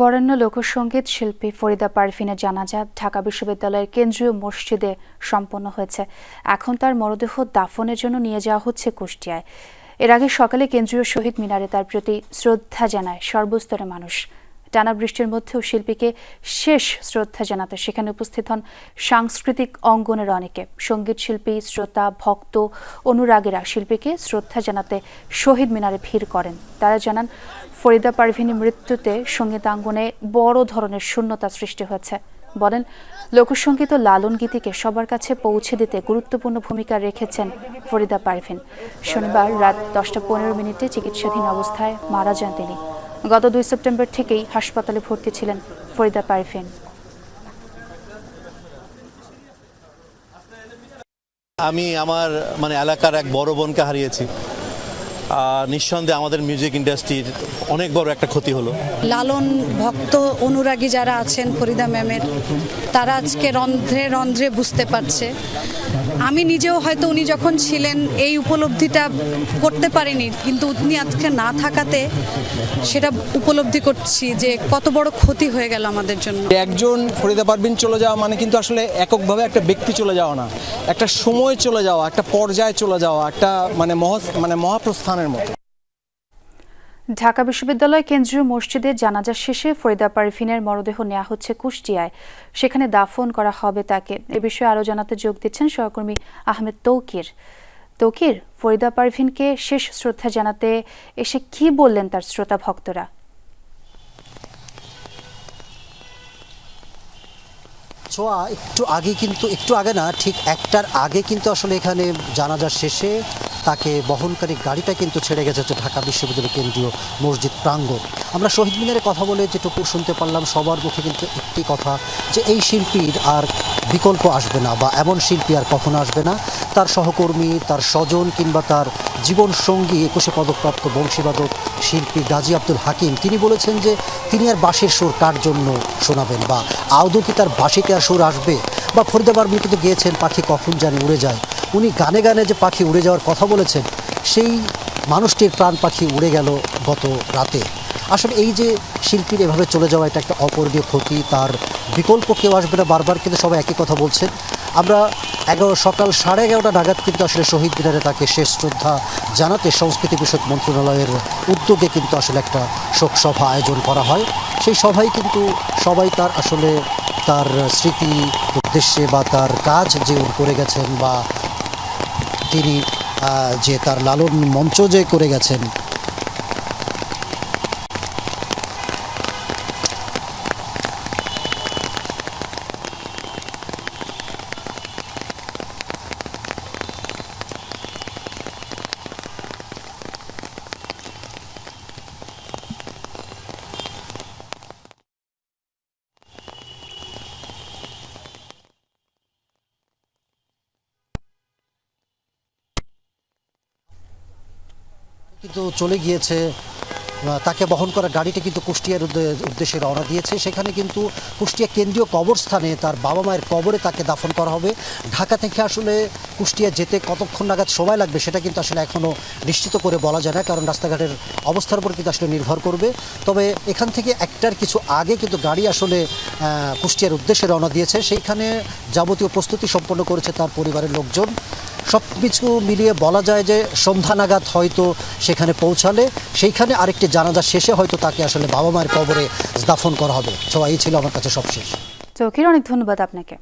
বরেণ্য লোকসঙ্গীত শিল্পী ফরিদা পারফিনের জানাজা ঢাকা বিশ্ববিদ্যালয়ের কেন্দ্রীয় মসজিদে সম্পন্ন হয়েছে। এখন তার মরদেহ দাফনের জন্য নিয়ে যাওয়া হচ্ছে কুষ্টিয়ায়। এর আগে সকালে কেন্দ্রীয় শহীদ মিনারে তার প্রতি শ্রদ্ধা জানায় সর্বস্তরের মানুষ। টানা বৃষ্টির মধ্যেও শিল্পীকে শেষ শ্রদ্ধা জানাতে সেখানে উপস্থিত হন সাংস্কৃতিক অঙ্গনের অনেকে। সংগীত শিল্পী, শ্রোতা, ভক্ত, অনুরাগীরা শিল্পীকে শ্রদ্ধা জানাতে শহীদ মিনারে ভিড় করেন। তারা জানান, ফরিদা পারভিনের মৃত্যুতে সঙ্গীতাঙ্গনে বড় ধরনের শূন্যতা সৃষ্টি হয়েছে। বলেন, লোকসঙ্গীত ও লালন গীতিকে সবার কাছে পৌঁছে দিতে গুরুত্বপূর্ণ ভূমিকা রেখেছেন ফরিদা পারভিন। শনিবার রাত দশটা পনেরো মিনিটে চিকিৎসাধীন অবস্থায় মারা যান তিনি। গত দুই সেপ্টেম্বর থেকেই হাসপাতালে ভর্তি ছিলেন ফরিদা পারভিন আমি আমার মানে এলাকার এক বড় বোনকে হারিয়েছি। নিঃসন্দেহে আমাদের মিউজিক ইন্ডাস্ট্রির অনেক বড় একটা ক্ষতি হলো। লালন ভক্ত অনুরাগী যারা আছেন ফরিদা ম্যামের তারা আজকে রন্ধ্রে রন্ধ্রে বুঝতে পারছে। আমি নিজেও হয়তো উনি যখন ছিলেন এই উপলব্ধিটা করতে পারিনি কিন্তু উনি আজকে না থাকাতে সেটা উপলব্ধি করছি যে কত বড় ক্ষতি হয়ে গেল আমাদের জন্য। একজন ফরিদা পারভিন চলে যাওয়া মানে কিন্তু আসলে এককভাবে একটা ব্যক্তি চলে যাওয়া না। একটা সময় চলে যাওয়া একটা পর্যায়ে চলে যাওয়া একটা মানে মহা মানে মহাপ্রস্থানের মতো। ঢাকা বিশ্ববিদ্যালয় কেন্দ্রীয় মসজিদে জানাজা শেষে ফরিদা পারভিনের মরদেহ নেওয়া হচ্ছে কুষ্টিয়ায়। সেখানে দাফন করা হবে তাকে। এ বিষয়ে আরও জানাতে যোগ দিচ্ছেন সহকর্মী আহমেদ তৌকির। তৌকির ফরিদা পারভিনকে শেষ শ্রদ্ধা জানাতে এসে কি বললেন তার শ্রোতা ভক্তরা? ছোঁয়া একটু আগে কিন্তু একটু আগে না ঠিক একটার আগে কিন্তু আসলে এখানে জানাজার শেষে তাকে বহনকারী গাড়িটা কিন্তু ছেড়ে গেছে হচ্ছে ঢাকা বিশ্ববিদ্যালয় কেন্দ্রীয় মসজিদ প্রাঙ্গণ। আমরা শহীদ মিনারে কথা বলে যেটুকু শুনতে পারলাম, সবার মুখে কিন্তু একটি কথা যে এই শিল্পীর আর বিকল্প আসবে না বা এমন শিল্পী আর কখনো আসবে না। তার সহকর্মী, তার স্বজন কিংবা তার জীবন সঙ্গী একুশে পদকপ্রাপ্ত বংশীবাদক শিল্পী গাজী আব্দুল হাকিম, তিনি বলেছেন যে তিনি আর বাঁশির সুর কার জন্য শোনাবেন বা আদৌ কি তার বাঁশিতে আর সুর আসবে? বা ফরিদাবার কিন্তু গিয়েছেন, পাখি কখন জানি উড়ে যায়। উনি গানে গানে যে পাখি উড়ে যাওয়ার কথা বলেছেন, সেই মানুষটির প্রাণ পাখি উড়ে গেল গত রাতে। আসলে এই যে শিল্পীর এভাবে চলে যাওয়া, এটা একটা অপরণীয় ক্ষতি, তার বিকল্প কেউ আসবে না বারবার, কিন্তু সবাই একই কথা বলছেন। আমরা এগারো, সকাল সাড়ে এগারোটা নাগাদ কিন্তু আসলে শহীদ মিনারে তাকে শেষ শ্রদ্ধা জানাতে সংস্কৃতি বিষয়ক মন্ত্রণালয়ের উদ্যোগে কিন্তু আসলে একটা শোক সভা আয়োজন করা হয়। সেই সভায় কিন্তু সবাই তার আসলে তার স্মৃতি, উদ্দেশ্যে বা তার কাজ যে করে গেছেন বা তিনি যে তার লালন মঞ্চ যে করে গেছেন কিন্তু চলে গিয়েছে। তাকে বহন করা গাড়িটা কিন্তু কুষ্টিয়ার উদ্দে- উদ্দেশ্যে রওনা দিয়েছে। সেখানে কিন্তু কুষ্টিয়া কেন্দ্রীয় কবরস্থানে তার বাবা মায়ের কবরে তাকে দাফন করা হবে। ঢাকা থেকে আসলে কুষ্টিয়া যেতে কতক্ষণ নাগাদ সময় লাগবে সেটা কিন্তু আসলে এখনও নিশ্চিত করে বলা যায় না, কারণ রাস্তাঘাটের অবস্থার উপর কিন্তু আসলে নির্ভর করবে। তবে এখান থেকে একটার কিছু আগে কিন্তু গাড়ি আসলে কুষ্টিয়ার উদ্দেশ্যে রওনা দিয়েছে। সেইখানে যাবতীয় প্রস্তুতি সম্পন্ন করেছে তার পরিবারের লোকজন। সব কিছু মিলিয়ে বলা যায় যে সন্ধ্যা নাগাদ হয়তো সেখানে পৌঁছালে, সেইখানে আরেকটি জানাজা শেষে হয়তো তাকে আসলে বাবা মায়ের কবরে দাফন করা হবে। সবাই ছিল আমার কাছে সবশেষ। চৌকির অনেক ধন্যবাদ আপনাকে।